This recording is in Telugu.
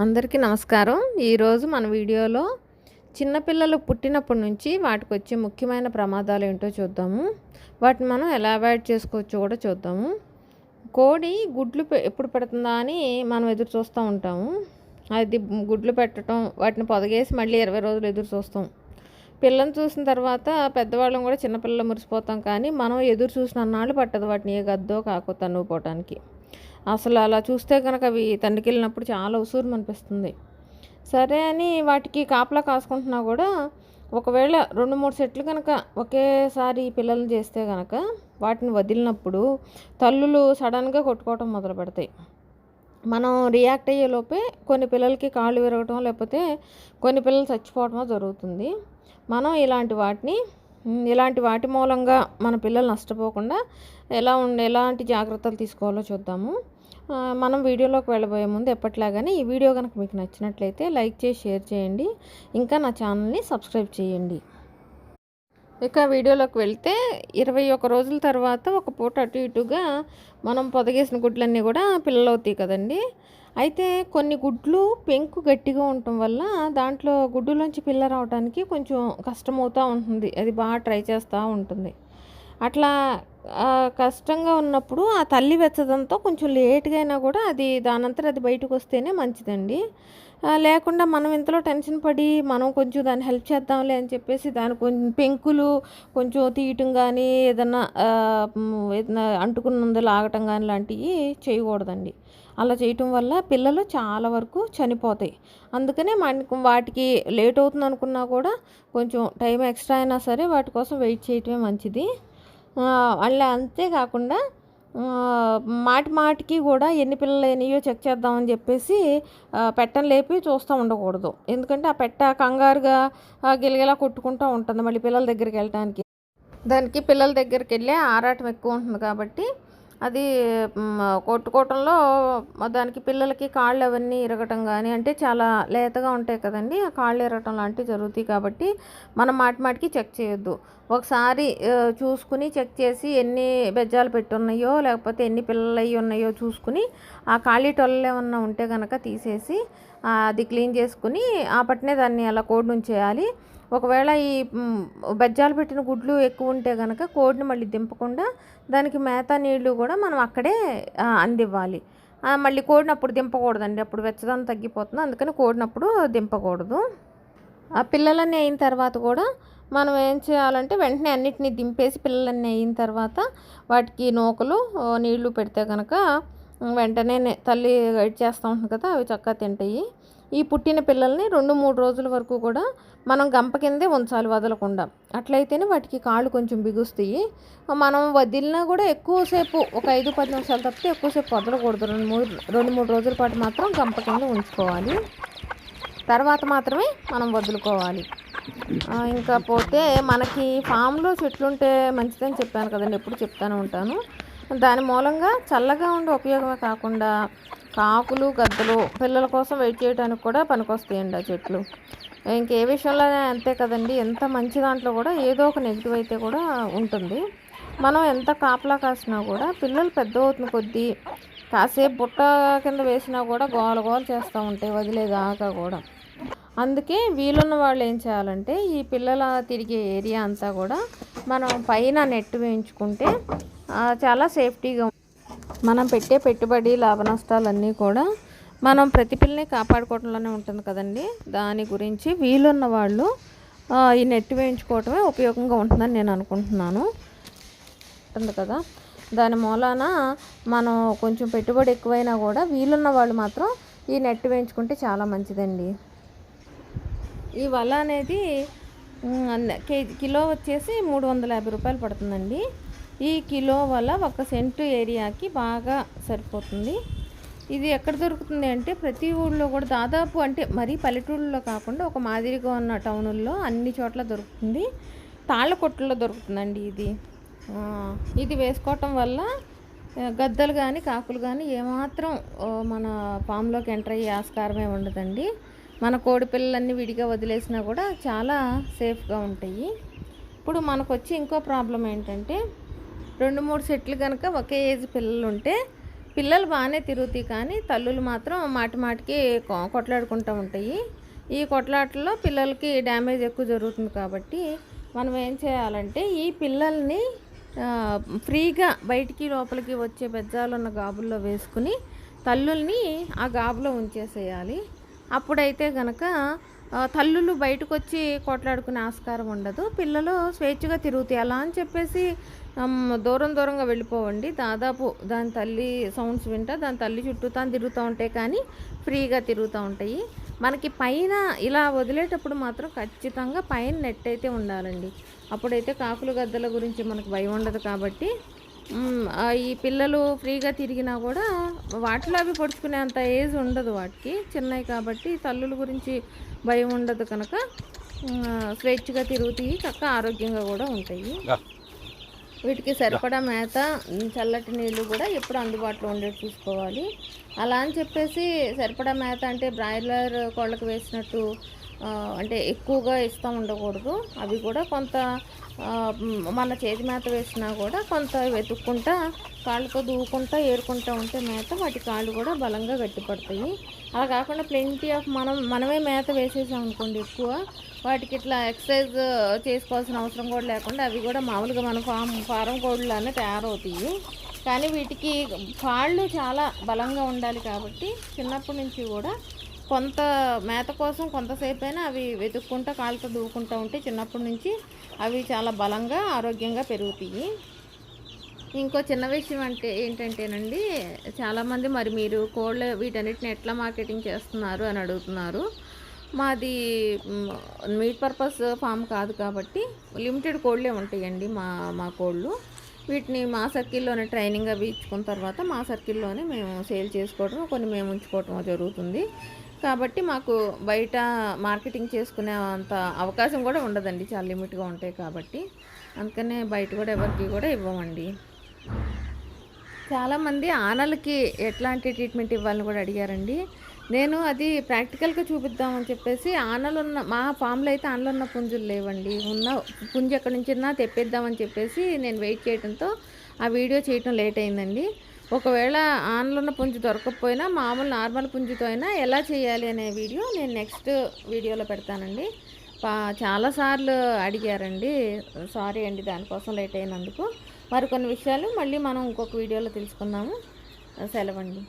అందరికీ నమస్కారం. ఈరోజు మన వీడియోలో చిన్నపిల్లలు పుట్టినప్పటి నుంచి వాటికి వచ్చే ముఖ్యమైన ప్రమాదాలు ఏంటో చూద్దాము. వాటిని మనం ఎలా అవాయిడ్ చేసుకోవచ్చో కూడా చూద్దాము. కోడి గుడ్లు పె- ఎప్పుడు పెడుతుందా అని మనం ఎదురు చూస్తూ ఉంటాము. అది గుడ్లు పెట్టడం వాటిని పొదగేసి మళ్ళీ ఇరవై రోజులు ఎదురు చూస్తాం. పిల్లని చూసిన తర్వాత పెద్దవాళ్ళం కూడా చిన్నపిల్లలు మురిసిపోతాం కానీ మనం ఎదురు చూసిన అన్నాళ్ళు పట్టదు వాటిని ఏ గద్దో కాకో పోవటానికి అసలు అలా చూస్తే కనుక అవి తండ్రికి వెళ్ళినప్పుడు చాలా ఉసూరు అనిపిస్తుంది. సరే అని వాటికి కాపలా కాసుకుంటున్నా కూడా ఒకవేళ రెండు మూడు సెట్లు కనుక ఒకేసారి పిల్లల్ని చేస్తే కనుక వాటిని వదిలినప్పుడు తల్లులు సడన్గా కొట్టుకోవటం మొదలు పెడతాయి. మనం రియాక్ట్ అయ్యే లోపే కొన్ని పిల్లలకి కాళ్ళు విరగటం లేకపోతే కొన్ని పిల్లలు చచ్చిపోవటమో జరుగుతుంది. మనం ఇలాంటి వాటిని ఇలాంటి వాటి మూలంగా మన పిల్లలు నష్టపోకుండా ఎలా ఉండే ఎలాంటి జాగ్రత్తలు తీసుకోవాలో చూద్దాము. మనం వీడియోలోకి వెళ్ళబోయే ముందు ఎప్పట్లాగానే ఈ వీడియో కనుక మీకు నచ్చినట్లయితే లైక్ చేసి షేర్ చేయండి. ఇంకా నా ఛానల్ని సబ్స్క్రైబ్ చేయండి. ఇక వీడియోలోకి వెళ్తే ఇరవై ఒక రోజుల తర్వాత ఒక పూట అటు ఇటుగా మనం పొదగేసిన గుడ్లన్నీ కూడా పిల్లలు అవుతాయి కదండి. అయితే కొన్ని గుడ్లు పెంకు గట్టిగా ఉండటం వల్ల దాంట్లో గుడ్డులోంచి పిల్ల రావడానికి కొంచెం కష్టమవుతూ ఉంటుంది. అది బాగా ట్రై చేస్తూ ఉంటుంది. అట్లా కష్టంగా ఉన్నప్పుడు ఆ తల్లి వెచ్చదంతో కొంచెం లేట్గా అయినా కూడా అది దానంతట అది బయటకు వస్తేనే మంచిదండి లేకుండా మనం ఇంతలో టెన్షన్ పడి మనం కొంచెం దాన్ని హెల్ప్ చేద్దాంలే అని చెప్పేసి దాని కొంచెం పెంకులు కొంచెం తీయటం కానీ ఏదన్నా ఏదన్నా అంటుకున్నది లాగటం కానీ లాంటివి చేయకూడదండి. అలా చేయటం వల్ల పిల్లలు చాలా వరకు చనిపోతాయి. అందుకనే మనకు వాటికి లేట్ అవుతుంది అనుకున్నా కూడా కొంచెం టైం ఎక్స్ట్రా అయినా సరే వాటి కోసం వెయిట్ చేయటమే మంచిది. అలా అంతేకాకుండా మాటి మాటికి కూడా ఎన్ని పిల్లలు అయినాయో చెక్ చేద్దామని చెప్పేసి పెట్టను పెట్టని లేపి చూస్తూ ఉండకూడదు. ఎందుకంటే ఆ పెట్ట కంగారుగా గిలగిలా కొట్టుకుంటూ ఉంటుంది మళ్ళీ పిల్లల దగ్గరికి వెళ్ళడానికి దానికి పిల్లల దగ్గరికి వెళ్ళే ఆరాటం ఎక్కువ ఉంటుంది కాబట్టి అది కొట్టుకోవటంలో దానికి పిల్లలకి కాళ్ళు అవన్నీ ఇరగటం కానీ అంటే చాలా లేతగా ఉంటాయి కదండి. ఆ కాళ్ళు ఇరగటం లాంటివి జరుగుతాయి కాబట్టి మనం మాటి మాటికి చెక్ చేయొద్దు. ఒకసారి చూసుకుని చెక్ చేసి ఎన్ని బెజ్జాలు పెట్టి ఉన్నాయో లేకపోతే ఎన్ని పిల్లలు అయ్యి ఉన్నాయో చూసుకుని ఆ ఖాళీ టొల్లలు ఏమన్నా ఉంటే కనుక తీసేసి అది క్లీన్ చేసుకుని ఆ పట్నే దాన్ని అలా కోడ్ ఉంచేయాలి ఒకవేళ ఈ బజ్జాలు బెజ్జాలు పెట్టిన గుడ్లు ఎక్కువ ఉంటే కనుక కోడిని మళ్ళీ దింపకుండా దానికి మేత నీళ్ళు కూడా మనం అక్కడే అందివ్వాలి. మళ్ళీ కోడిని అప్పుడు దింపకూడదండి. అప్పుడు వెచ్చదనం తగ్గిపోతుంది. అందుకని కోడినప్పుడు దింపకూడదు. ఆ పిల్లలన్నీ అయిన తర్వాత కూడా మనం ఏం చేయాలంటే వెంటనే అన్నిటినీ దింపేసి పిల్లలన్నీ అయిన తర్వాత వాటికి నూకలు నీళ్ళు పెడితే కనుక వెంటనే తల్లి గైడ్ చేస్తూ ఉంటుంది కదా అవి చక్కగా తింటాయి. ఈ పుట్టిన పిల్లల్ని రెండు మూడు రోజుల వరకు కూడా మనం గంప కిందే ఉంచాలి వదలకుండా. అట్లయితేనే వాటికి కాళ్ళు కొంచెం బిగుస్తాయి. మనం వదిలినా కూడా ఎక్కువసేపు ఒక ఐదు పది నిమిషాలు తప్పితే ఎక్కువసేపు వదలకూడదు. రెండు మూడు రెండు మూడు రోజుల పాటు మాత్రం గంప కింద ఉంచుకోవాలి. తర్వాత మాత్రమే మనం వదులుకోవాలి. ఇంకా పోతే మనకి ఫామ్లో చెట్లు ఉంటే మంచిదని చెప్పాను కదండి. ఎప్పుడు చెప్తానే ఉంటాను. దాని మూలంగా చల్లగా ఉండే ఉపయోగమే కాకుండా కాకులు గద్దలు పిల్లల కోసం వెయిట్ చేయడానికి కూడా పనికొస్తాయండి ఆ చెట్లు. ఇంకే విషయంలో అంతే కదండి ఎంత మంచి దాంట్లో కూడా ఏదో ఒక నెగిటివ్ అయితే కూడా ఉంటుంది. మనం ఎంత కాపలా కాసినా కూడా పిల్లలు పెద్ద అవుతున్న కొద్దీ కాసేపు బుట్ట కింద వేసినా కూడా గోల గోల చేస్తూ ఉంటాయి వదిలేదాకా కూడా. అందుకే వీలున్న వాళ్ళు ఏం చేయాలంటే ఈ పిల్లల తిరిగే ఏరియా అంతా కూడా మనం పైన నెట్ వేయించుకుంటే చాలా సేఫ్టీగా మనం పెట్టే పెట్టుబడి లాభ నష్టాలన్నీ కూడా మనం ప్రతి పిల్లని కాపాడుకోవడంలోనే ఉంటుంది కదండి. దాని గురించి వీలున్న వాళ్ళు ఈ నెట్ వేయించుకోవటమే ఉపయోగంగా ఉంటుందని నేను అనుకుంటున్నాను. ఉంటుంది కదా? దాని మూలాన మనం కొంచెం పెట్టుబడి ఎక్కువైనా కూడా వీలున్న వాళ్ళు మాత్రం ఈ నెట్ వేయించుకుంటే చాలా మంచిదండి. ఈ వల అనేది కేజీ కిలో వచ్చేసి మూడు వందల యాభై రూపాయలు పడుతుందండి. ఈ కిలో వల్ల ఒక సెంటు ఏరియాకి బాగా సరిపోతుంది. ఇది ఎక్కడ దొరుకుతుంది అంటే ప్రతి ఊళ్ళో కూడా దాదాపు అంటే మరీ పల్లెటూళ్ళలో కాకుండా ఒక మాదిరిగా ఉన్న టౌనుల్లో అన్ని చోట్ల దొరుకుతుంది. తాళ్ళ కొట్టుల్లో దొరుకుతుందండి ఇది. ఇది వేసుకోవటం వల్ల గద్దలు కానీ కాకులు కానీ ఏమాత్రం మన ఫామ్లోకి ఎంటర్ అయ్యే ఆస్కారమే ఉండదండి. మన కోడి పిల్లలన్నీ విడిగా వదిలేసినా కూడా చాలా సేఫ్గా ఉంటాయి. ఇప్పుడు మనకు వచ్చి ఇంకో ప్రాబ్లం ఏంటంటే రెండు మూడు సెట్లు కనుక ఒకే ఏజ్ పిల్లలు ఉంటే పిల్లలు బాగానే తిరుగుతాయి కానీ తల్లులు మాత్రం మాటి మాటికి కొ- కొట్లాడుకుంటూ ఉంటాయి. ఈ కొట్లాటల్లో పిల్లలకి డ్యామేజ్ ఎక్కువ జరుగుతుంది కాబట్టి మనం ఏం చేయాలంటే ఈ పిల్లల్ని ఫ్రీగా బయటికి లోపలికి వచ్చే బెజ్జాలు ఉన్న గాబుల్లో వేసుకుని తల్లుల్ని ఆ గాబులో ఉంచేసేయాలి. అప్పుడైతే గనక తల్లులు బయటకు వచ్చి కొట్లాడుకునే ఆస్కారం ఉండదు. పిల్లలు స్వేచ్ఛగా తిరుగుతాయి. అలా అని చెప్పేసి దూరం దూరంగా వెళ్ళిపోవండి. దాదాపు దాని తల్లి సౌండ్స్ వింటా దాని తల్లి చుట్టూ తాను తిరుగుతూ ఉంటాయి కానీ ఫ్రీగా తిరుగుతూ ఉంటాయి. మనకి పైన ఇలా వదిలేటప్పుడు మాత్రం ఖచ్చితంగా పైన నెట్ అయితే ఉండాలండి. అప్పుడైతే కాకులు గద్దల గురించి మనకు భయం ఉండదు కాబట్టి ఈ పిల్లలు ఫ్రీగా తిరిగినా కూడా వాటిలో అవి పొడుచుకునే అంత ఏజ్ ఉండదు వాటికి. చిన్నవి కాబట్టి తల్లుల గురించి భయం ఉండదు కనుక స్వేచ్ఛగా తిరుగుతాయి చక్క ఆరోగ్యంగా కూడా ఉంటాయి. వీటికి సరిపడా మేత చల్లటి నీళ్ళు కూడా ఎప్పుడు అందుబాటులో ఉండేది చూసుకోవాలి. అలా అని చెప్పేసి సరిపడా మేత అంటే బ్రాయిలర్ కోళ్ళకి వేసినట్టు అంటే ఎక్కువగా ఇస్తూ ఉండకూడదు. అవి కూడా కొంత మన చేతి మేత వేసినా కూడా కొంత వెతుక్కుంటా కాళ్ళతో దూకుంటా ఏరుకుంటా ఉంటే మేత వాటి కాళ్ళు కూడా బలంగా గట్టిపడతాయి. అలా కాకుండా ప్లెంటీ ఆఫ్ మనం మనమే మేత వేసేసాం అనుకోండి ఎక్కువ వాటికి ఇట్లా ఎక్సర్సైజ్ చేసుకోవాల్సిన అవసరం కూడా లేకుండా అవి కూడా మామూలుగా మన ఫామ్ ఫారం కోళ్ళలానే తయారవుతాయి. కానీ వీటికి కాళ్ళు చాలా బలంగా ఉండాలి కాబట్టి చిన్నప్పటి నుంచి కూడా కొంత మేత కోసం కొంతసేపు అయినా అవి వెతుక్కుంటూ కాళ్ళతో దూకుంటూ ఉంటే చిన్నప్పటి నుంచి అవి చాలా బలంగా ఆరోగ్యంగా పెరుగుతాయి. ఇంకో చిన్న విషయం అంటే ఏంటంటేనండి చాలామంది మరి మీరు కోళ్ళ వీటన్నిటిని ఎట్లా మార్కెటింగ్ చేస్తున్నారు అని అడుగుతున్నారు. మాది మీట్ పర్పస్ ఫామ్ కాదు కాబట్టి లిమిటెడ్ కోళ్ళే ఉంటాయండి మా మా కోళ్ళు. వీటిని మా సర్కిల్లోనే ట్రైనింగ్ అవి ఇచ్చుకున్న తర్వాత మా సర్కిల్లోనే మేము సేల్ చేసుకోవడం కొన్ని మేము ఉంచుకోవటం జరుగుతుంది. కాబట్టి మాకు బయట మార్కెటింగ్ చేసుకునే అంత అవకాశం కూడా ఉండదండి. చాలా లిమిట్గా ఉంటాయి కాబట్టి. అందుకనే బయట కూడా ఎవరికి కూడా ఇవ్వమండి. చాలామంది ఆనలకి ఎట్లాంటి ట్రీట్మెంట్ ఇవ్వాలని కూడా అడిగారండి. నేను అది ప్రాక్టికల్గా చూపిద్దామని చెప్పేసి ఆనలు ఉన్న మా ఫామ్లో అయితే ఆనలు ఉన్న పుంజులు లేవండి. ఉన్న పుంజు ఎక్కడి నుంచిన్నా తెప్పిద్దామని చెప్పేసి నేను వెయిట్ చేయడంతో ఆ వీడియో చేయటం లేట్ అయిందండి. ఒకవేళ ఆనలు ఉన్న పుంజు దొరకకపోయినా మామూలు నార్మల్ పుంజుతో అయినా ఎలా చేయాలి అనే వీడియో నేను నెక్స్ట్ వీడియోలో పెడతానండి. పా- చాలాసార్లు అడిగారండి. సారీ అండి దానికోసం లేట్ అయినందుకు. మరి కొన్ని విషయాలు మళ్ళీ మనం ఇంకొక వీడియోలో తెలుసుకుందాము. సెలవండి.